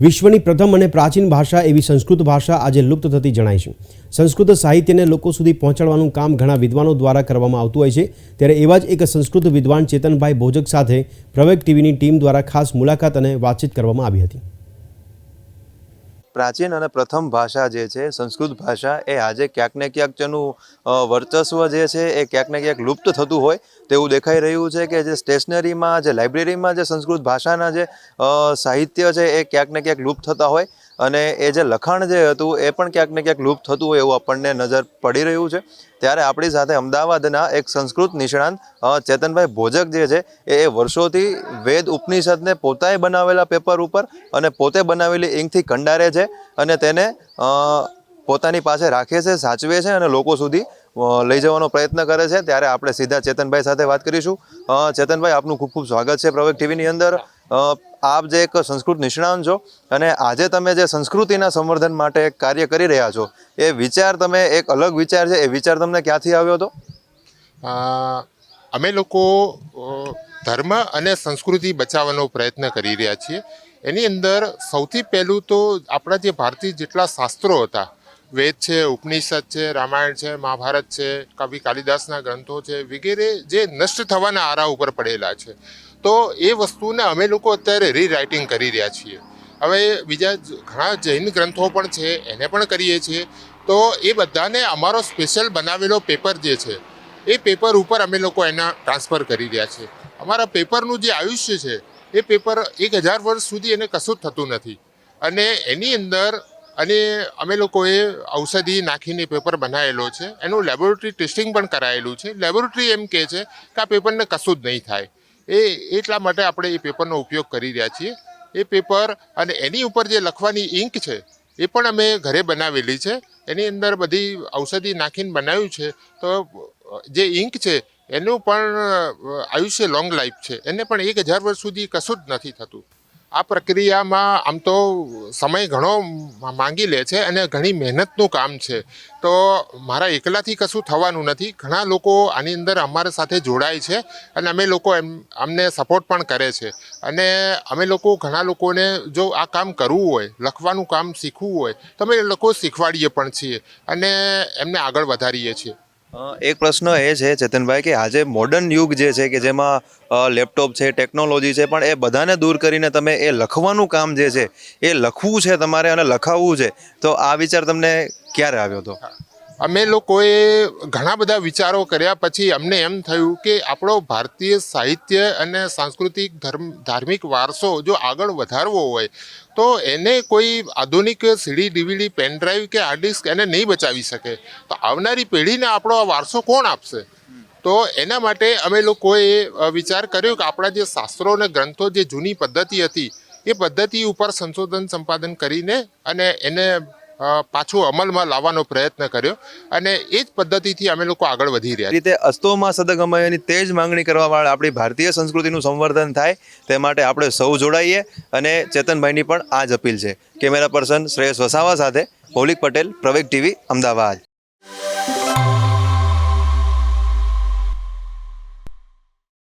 વિશ્વની પ્રથમ અને પ્રાચીન ભાષા એવી સંસ્કૃત ભાષા આજે લુપ્ત થતી જણાય છે. સંસ્કૃત સાહિત્યને લોકો સુધી પહોંચાડવાનું કામ ઘણા વિદ્વાનો દ્વારા કરવામાં આવતું હોય છે. ત્યારે એવા જ એક સંસ્કૃત વિદ્વાન ચેતનભાઈ ભોજક સાથે પ્રવેગ ટીવીની ટીમ દ્વારા ખાસ મુલાકાત અને વાતચીત કરવામાં આવી હતી. પ્રાચીન અને પ્રથમ ભાષા જે છે, સંસ્કૃત ભાષા, એ આજે ક્યાંક ને ક્યાંક તેનું વર્ચસ્વ જે છે, એ ક્યાંક ને ક્યાંક લુપ્ત થતું હોય તેવું દેખાઈ રહ્યું છે કે જે સ્ટેશનરીમાં, જે લાઇબ્રેરીમાં જે સંસ્કૃત ભાષાના જે સાહિત્ય છે, એ ક્યાંક ને ક્યાંક લુપ્ત થતા હોય. અને એ જે લખાણ જે હતું, એ પણ ક્યાંક ને ક્યાંક લુપ્ત થતું હોય એવું આપણને નજર પડી રહ્યું છે. ત્યારે આપણી સાથે અમદાવાદના એક સંસ્કૃત નિષ્ણાંત ચેતનભાઈ ભોજક જે છે, એ વર્ષોથી વેદ ઉપનિષદને પોતાએ બનાવેલા પેપર ઉપર અને પોતે બનાવેલી ઇંકથી કંડારે છે અને તેને પોતાની પાસે રાખે છે, સાચવે છે અને લોકો સુધી લઈ જવાનો પ્રયત્ન કરે છે. ત્યારે આપણે સીધા ચેતનભાઈ સાથે વાત કરીશું. ચેતનભાઈ, આપનું ખૂબ ખૂબ સ્વાગત છે પ્રવેગ ટીવીની અંદર. આપ જે એક સંસ્કૃત નિષ્ણાંત છો અને આજે તમે જે સંસ્કૃતિના સંવર્ધન માટે કાર્ય કરી રહ્યા છો, એ વિચાર તમે, એક અલગ વિચાર છે, એ વિચાર તમને ક્યાંથી આવ્યો હતો? અમે લોકો ધર્મ અને સંસ્કૃતિ બચાવવાનો પ્રયત્ન કરી રહ્યા છીએ. એની અંદર સૌથી પહેલું તો આપણા જે ભારતીય જેટલા શાસ્ત્રો હતા વેદ છે, ઉપનિષદ છે, રામાયણ છે, મહાભારત છે, કવિ કાલિદાસના ગ્રંથો છે, વગેરે જે નષ્ટ થવાના આરા ઉપર પડેલા છે. તો એ વસ્તુને અમે લોકો અત્યારે રીરાઇટિંગ કરી રહ્યા છીએ. હવે બીજા ઘણા જૈન ગ્રંથો પણ છે, એને પણ કરીએ છીએ. તો એ બધાને અમારો સ્પેશિયલ બનાવેલો પેપર જે છે, એ પેપર ઉપર અમે લોકો એના ટ્રાન્સફર કરી રહ્યા છીએ. અમારા પેપરનું જે આયુષ્ય છે, એ પેપર એક હજાર વર્ષ સુધી એને કશું જ થતું નથી. અને એની અંદર અને અમે લોકોએ ઔષધિ નાખીને પેપર બનાવેલો છે. એનું લેબોરેટરી ટેસ્ટિંગ પણ કરાયેલું છે. લેબોરેટરી એમ કહે છે કે આ પેપરને કશું જ નહીં થાય. એ એટલા માટે આપણે એ પેપરનો ઉપયોગ કરી રહ્યા છીએ. એ પેપર અને એની ઉપર જે લખવાની ઇંક છે, એ પણ અમે ઘરે બનાવેલી છે. એની અંદર બધી ઔષધિ નાખીને બનાવ્યું છે. તો જે ઇંક છે, એનું પણ આયુષ્ય લોંગ લાઈફ છે. એને પણ એક હજાર વર્ષ સુધી કશું જ નથી થતું. આ પ્રક્રિયામાં આમ તો સમય ઘણો માંગી લે છે અને ઘણી મહેનતનું કામ છે. તો મારા એકલાથી કશું થવાનું નથી. ઘણા લોકો આની અંદર અમારા સાથે જોડાય છે અને અમે લોકો એમ, અમને સપોર્ટ પણ કરે છે. અને અમે લોકો ઘણા લોકોને જો આ કામ કરવું હોય, લખવાનું કામ શીખવું હોય, તો અમે લોકો શીખવાડીએ પણ છીએ અને એમને આગળ વધારીએ છીએ. એક પ્રશ્ન એ છે, ચેતનભાઈ, કે આજે મોડર્ન યુગ જે છે, કે જેમાં લેપટોપ છે ટેકનોલોજી છે, પણ એ બધાને દૂર કરીને તમે એ લખવાનું કામ જે છે, એ લખવું છે તમારે અને લખાવવું છે. તો આ વિચાર તમને ક્યારે આવ્યો હતો? અમે લોકોએ ઘણા બધા વિચારો કર્યા. પછી અમને એમ થયું કે આપણો ભારતીય સાહિત્ય અને સાંસ્કૃતિક ધર્મ, ધાર્મિક વારસો જો આગળ વધારવો હોય, તો એને કોઈ આધુનિક સીડી ડીવીડી પેનડ્રાઈવ કે હાર્ડ ડિસ્ક એને નહીં બચાવી શકે. તો આવનારી પેઢીને આપણો આ વારસો કોણ આપશે? તો એના માટે અમે લોકોએ વિચાર કર્યો કે આપણા જે શાસ્ત્રો અને ગ્રંથો જે જૂની પદ્ધતિ હતી, એ પદ્ધતિ ઉપર સંશોધન સંપાદન કરીને અને એને પાછું અમલમાં લાવવાનો પ્રયત્ન કર્યો અને એ જ પદ્ધતિથી અમે લોકો આગળ વધી રહ્યા રીતે અસ્તોમાં સદગમયની તે જ માંગણી કરવાવાળા આપણી ભારતીય સંસ્કૃતિનું સંવર્ધન થાય તે માટે આપણે સૌ જોડાઈએ અને ચેતનભાઈની પણ આ જ અપીલ છે. કેમેરા પર્સન શ્રેયસ વસાવા સાથે મૌલિક પટેલ, પ્રવેગ ટીવી, અમદાવાદ.